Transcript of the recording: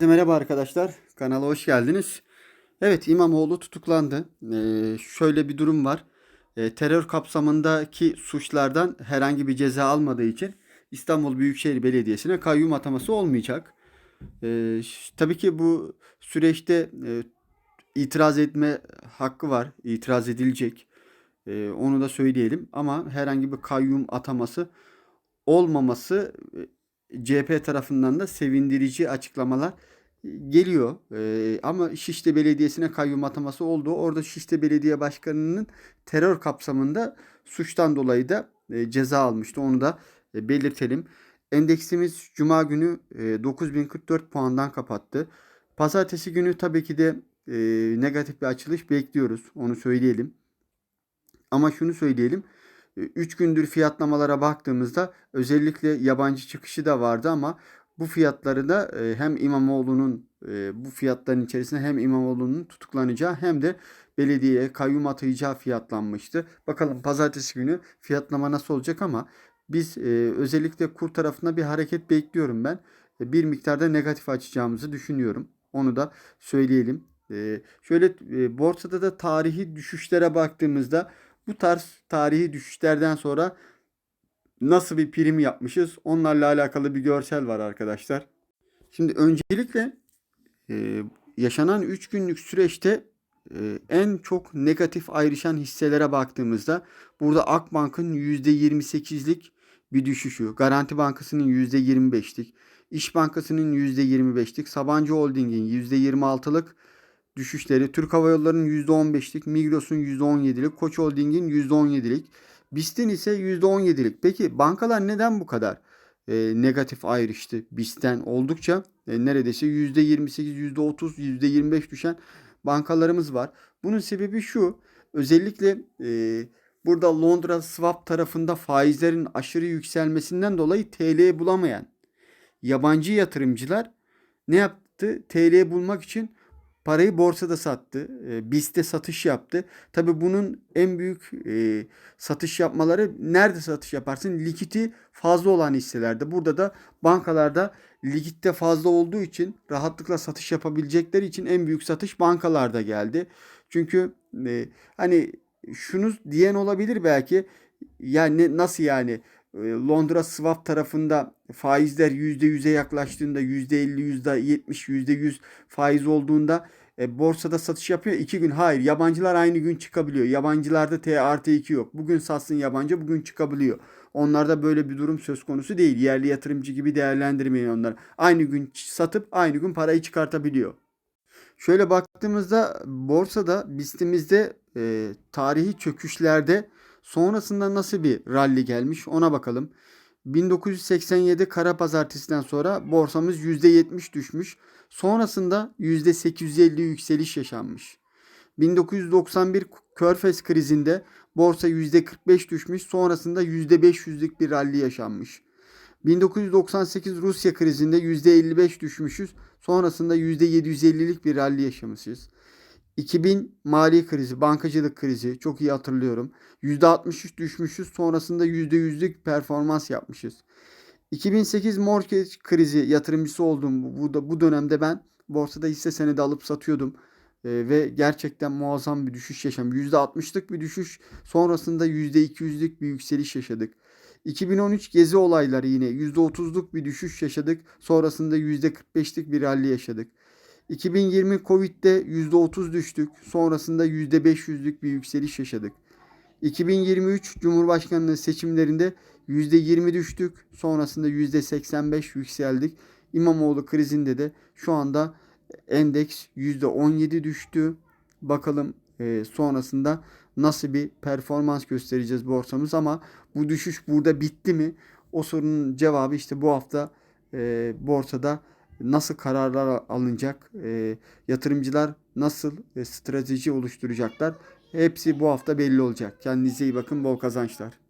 Merhaba arkadaşlar, kanala hoş geldiniz. Evet, İmamoğlu tutuklandı. Ee, şöyle bir durum var. Ee, terör kapsamındaki suçlardan herhangi bir ceza almadığı için İstanbul Büyükşehir Belediyesi'ne kayyum ataması olmayacak. Ee, tabii ki bu süreçte e, itiraz etme hakkı var, itiraz edilecek. Ee, onu da söyleyelim. Ama herhangi bir kayyum ataması olmaması e, CHP tarafından da sevindirici açıklamalar e, geliyor. E, ama Şişli Belediyesi'ne kayyum ataması oldu. Orada Şişli Belediye Başkanı'nın terör kapsamında suçtan dolayı da e, ceza almıştı. Onu da belirtelim. Endeksimiz Cuma günü e, 9044 puandan kapattı. Pazartesi günü tabii ki de negatif bir açılış bekliyoruz. Onu söyleyelim. Ama şunu söyleyelim. 3 gündür fiyatlamalara baktığımızda özellikle yabancı çıkışı da vardı ama bu fiyatları da e, hem İmamoğlu'nun e, bu fiyatların içerisinde hem İmamoğlu'nun tutuklanacağı hem de belediyeye kayyum atayacağı fiyatlanmıştı. Bakalım pazartesi günü fiyatlama nasıl olacak ama biz e, özellikle kur tarafında bir hareket bekliyorum ben. Bir miktarda negatif açacağımızı düşünüyorum. Onu da söyleyelim. Şöyle borsada da tarihi düşüşlere baktığımızda bu tarz tarihi düşüşlerden sonra nasıl bir prim yapmışız? Onlarla alakalı bir görsel var arkadaşlar. Şimdi öncelikle e, yaşanan 3 günlük süreçte e, en çok negatif ayrışan hisselere baktığımızda burada Akbank'ın %28'lik bir düşüşü, Garanti Bankası'nın %25'lik, İş Bankası'nın %25'lik, Sabancı Holding'in %26'lık düşüşleri, Türk Hava Yolları'nın %15'lik, Migros'un %17'lik, Koç Holding'in %17'lik, BIST'in ise %17'lik. Peki bankalar neden bu kadar e, negatif ayrıştı? BIST'ten oldukça e, neredeyse %28, %30, %25 düşen bankalarımız var. Bunun sebebi şu. Özellikle e, burada Londra swap tarafında faizlerin aşırı yükselmesinden dolayı TL bulamayan yabancı yatırımcılar ne yaptı? TL bulmak için parayı borsada sattı. E, BIST'te satış yaptı. Tabii bunun en büyük e, satış yapmaları nerede satış yaparsın? Likiti fazla olan hisselerde. Burada da bankalarda likitte fazla olduğu için rahatlıkla satış yapabilecekleri için en büyük satış bankalarda geldi. Çünkü e, hani şunu diyen olabilir belki yani nasıl yani Londra swap tarafında faizler %100'e yaklaştığında %50, %70, %100 faiz olduğunda e, borsada satış yapıyor. iki gün hayır yabancılar aynı gün çıkabiliyor. Yabancılarda T artı 2 yok. Bugün satsın yabancı bugün çıkabiliyor. Onlarda böyle bir durum söz konusu değil. Yerli yatırımcı gibi değerlendirmeyin onları. Aynı gün satıp aynı gün parayı çıkartabiliyor. Şöyle baktığımızda borsada BIST'imizde e, tarihi çöküşlerde sonrasında nasıl bir rally gelmiş ona bakalım. 1987 kara pazartesinden sonra borsamız %70 düşmüş. Sonrasında %850 yükseliş yaşanmış. 1991 Körfez krizinde borsa %45 düşmüş. Sonrasında %500'lük bir rally yaşanmış. 1998 Rusya krizinde %55 düşmüşüz. Sonrasında %750'lik bir rally yaşamışız. 2000 mali krizi, bankacılık krizi çok iyi hatırlıyorum. %63 düşmüşüz. Sonrasında %100'lük performans yapmışız. 2008 mortgage krizi yatırımcısı oldum. Bu, bu, dönemde ben borsada hisse senedi alıp satıyordum. Ee, ve gerçekten muazzam bir düşüş yaşam. %60'lık bir düşüş. Sonrasında %200'lük bir yükseliş yaşadık. 2013 gezi olayları yine %30'luk bir düşüş yaşadık. Sonrasında %45'lik bir rally yaşadık. 2020 Covid'de %30 düştük. Sonrasında %500'lük bir yükseliş yaşadık. 2023 Cumhurbaşkanlığı seçimlerinde %20 düştük. Sonrasında %85 yükseldik. İmamoğlu krizinde de şu anda endeks %17 düştü. Bakalım e, sonrasında nasıl bir performans göstereceğiz borsamız ama bu düşüş burada bitti mi? O sorunun cevabı işte bu hafta e, borsada nasıl kararlar alınacak, e, yatırımcılar nasıl e, strateji oluşturacaklar hepsi bu hafta belli olacak. Kendinize iyi bakın, bol kazançlar.